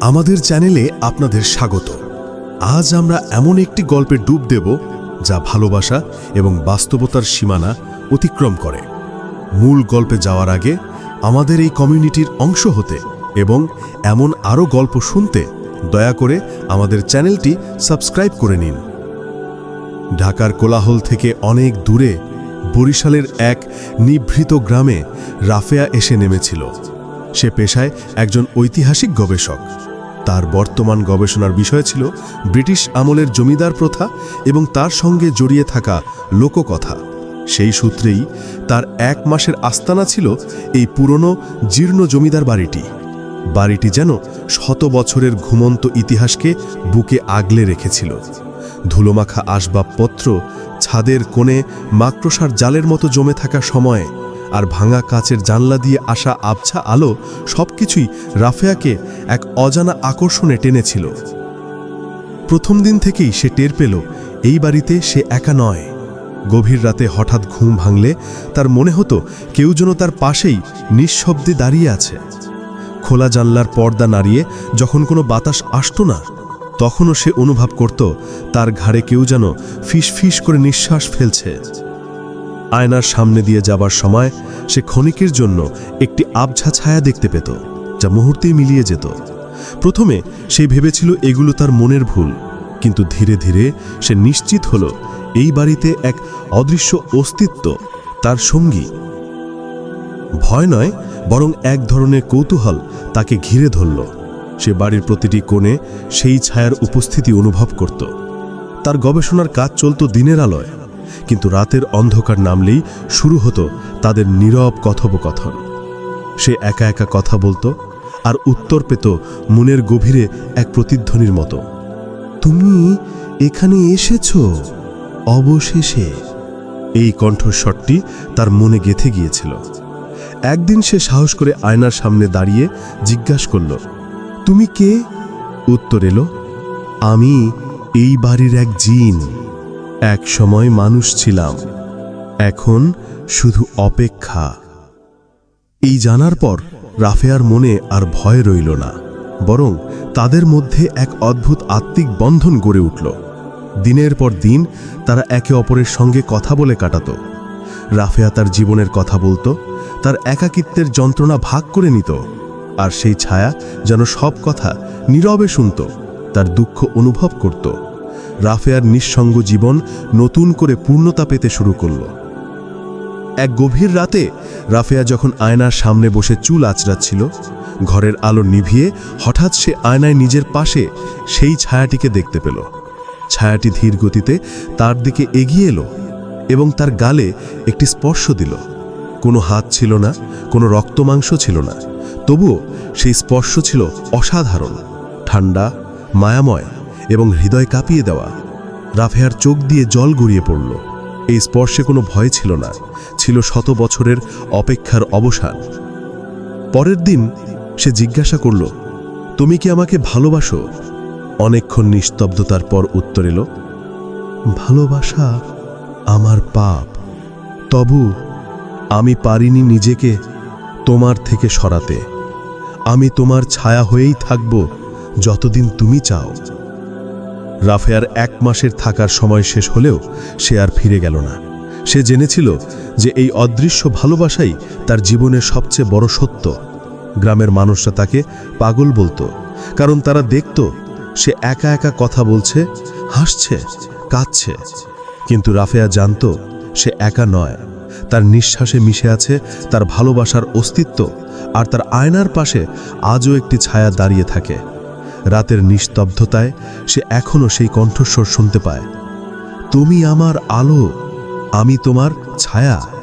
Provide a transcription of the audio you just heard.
আমাদের চ্যানেলে আপনাদের স্বাগত। আজ আমরা এমন একটি গল্পে ডুব দেব যা ভালোবাসা এবং বাস্তবতার সীমানা অতিক্রম করে। মূল গল্পে যাওয়ার আগে আমাদের এই কমিউনিটির অংশ হতে এবং এমন আরও গল্প শুনতে দয়া করে আমাদের চ্যানেলটি সাবস্ক্রাইব করে নিন। ঢাকার কোলাহল থেকে অনেক দূরে বরিশালের এক নিভৃত গ্রামে রাফেয়া এসে নেমেছিল। সে পেশায় একজন ঐতিহাসিক গবেষক। তার বর্তমান গবেষণার বিষয় ছিল ব্রিটিশ আমলের জমিদার প্রথা এবং তার সঙ্গে জড়িয়ে থাকা লোককথা। সেই সূত্রেই তার এক মাসের আস্তানা ছিল এই পুরনো, জীর্ণ জমিদার বাড়িটি। বাড়িটি যেন শত বছরের ঘুমন্ত ইতিহাসকে বুকে আগলে রেখেছিল। ধুলোমাখা আসবাবপত্র ছাদের কোণে মাকড়সার জালের মতো জমে থাকা সময়ে আর ভাঙা কাচের জানলা দিয়ে আসা আবছা আলো সবকিছুই রাফেয়াকে এক অজানা আকর্ষণে টেনেছিল। প্রথম দিন থেকেই সে টের পেল, এই বাড়িতে সে একা নয়। গভীর রাতে হঠাৎ ঘুম ভাঙলে তার মনে হতো কেউ যেন তার পাশেই নিঃশব্দে দাঁড়িয়ে আছে। খোলা জানলার পর্দা নাড়িয়ে যখন কোনো বাতাস আসতো না, তখনও সে অনুভব করত তার ঘাড়ে কেউ যেন ফিস ফিস করে নিঃশ্বাস ফেলছে। আয়নার সামনে দিয়ে যাবার সময় সে ক্ষণিকের জন্য একটি আবঝা ছায়া দেখতে পেত, যা মুহূর্তেই মিলিয়ে যেত। প্রথমে সে ভেবেছিল এগুলো তার মনের ভুল, কিন্তু ধীরে ধীরে সে নিশ্চিত হল এই বাড়িতে এক অদৃশ্য অস্তিত্ব, তার সঙ্গী। ভয় নয়, বরং এক ধরনের কৌতূহল তাকে ঘিরে ধরল। সে বাড়ির প্রতিটি কোণে সেই ছায়ার উপস্থিতি অনুভব করত। তার গবেষণার কাজ চলত দিনের আলোয়। কিন্তু রাতের অন্ধকার নামলেই শুরু হতো তাদের নীরব কথোপকথন। সে একা একা কথা বলতো আর উত্তর পেত মনের গভীরে এক প্রতিধ্বনির মতো। তুমি এখানে এসেছ? অবশেষে। এই কণ্ঠস্বরটি তার মনে গেথে গিয়েছিল। একদিন সে সাহস করে আয়নার সামনে দাঁড়িয়ে জিজ্ঞাস করল, তুমি কে? উত্তর এলো, আমি এই বাড়ির এক জিন। এক সময় মানুষ ছিলাম। এখন শুধু অপেক্ষা। এই জানার পর রাফেয়ার মনে আর ভয় রইল না, বরং তাদের মধ্যে এক অদ্ভুত আত্মিক বন্ধন গড়ে উঠল। দিনের পর দিন তারা একে অপরের সঙ্গে কথা বলে কাটাত। রাফেয়া তার জীবনের কথা বলতো, তার একাকিত্বের যন্ত্রণা ভাগ করে নিত, আর সেই ছায়া যেন সব কথা নীরবে শুনত, তার দুঃখ অনুভব করত। রাফেয়ার নিঃসঙ্গ জীবন নতুন করে পূর্ণতা পেতে শুরু করল। এক গভীর রাতে রাফেয়া যখন আয়নার সামনে বসে চুল আঁচড়াচ্ছিল, ঘরের আলো নিভিয়ে হঠাৎ সে আয়নায় নিজের পাশে সেই ছায়াটিকে দেখতে পেল। ছায়াটি ধীর গতিতে তার দিকে এগিয়ে এলো এবং তার গালে একটি স্পর্শ দিল। কোনো হাত ছিল না, কোনো রক্তমাংস ছিল না, তবুও সেই স্পর্শ ছিল অসাধারণ, ঠান্ডা, মায়াময়। এবং হৃদয় কাঁপিয়ে দেওয়া। রাফেয়ার চোখ দিয়ে জল গড়িয়ে পড়ল। এই স্পর্শে কোনো ভয় ছিল না, ছিল শত বছরের অপেক্ষার অবসান। পরের দিন সে জিজ্ঞাসা করল, তুমি কি আমাকে ভালোবাসো? অনেকক্ষণ নিস্তব্ধতার পর উত্তর এলো, ভালোবাসা আমার পাপ। তবু আমি পারিনি নিজেকে তোমার থেকে সরাতে। আমি তোমার ছায়া হয়েই থাকব যতদিন তুমি চাও। রাফেয়ার এক মাসের থাকার সময় শেষ হলেও সে আর ফিরে গেল না। সে জেনেছিল যে এই অদৃশ্য ভালোবাসাই তার জীবনের সবচেয়ে বড় সত্য। গ্রামের মানুষরা তাকে পাগল বলতো, কারণ তারা দেখত সে একা একা কথা বলছে, হাসছে, কাঁদছে। কিন্তু রাফেয়া জানত সে একা নয়। তার নিঃশ্বাসে মিশে আছে তার ভালোবাসার অস্তিত্ব আর তার আয়নার পাশে আজও একটি ছায়া দাঁড়িয়ে থাকে। রাতের নিস্তব্ধতায় সে এখনও সেই কণ্ঠস্বর শুনতে পায়। তুমি আমার আলো আমি তোমার ছায়া।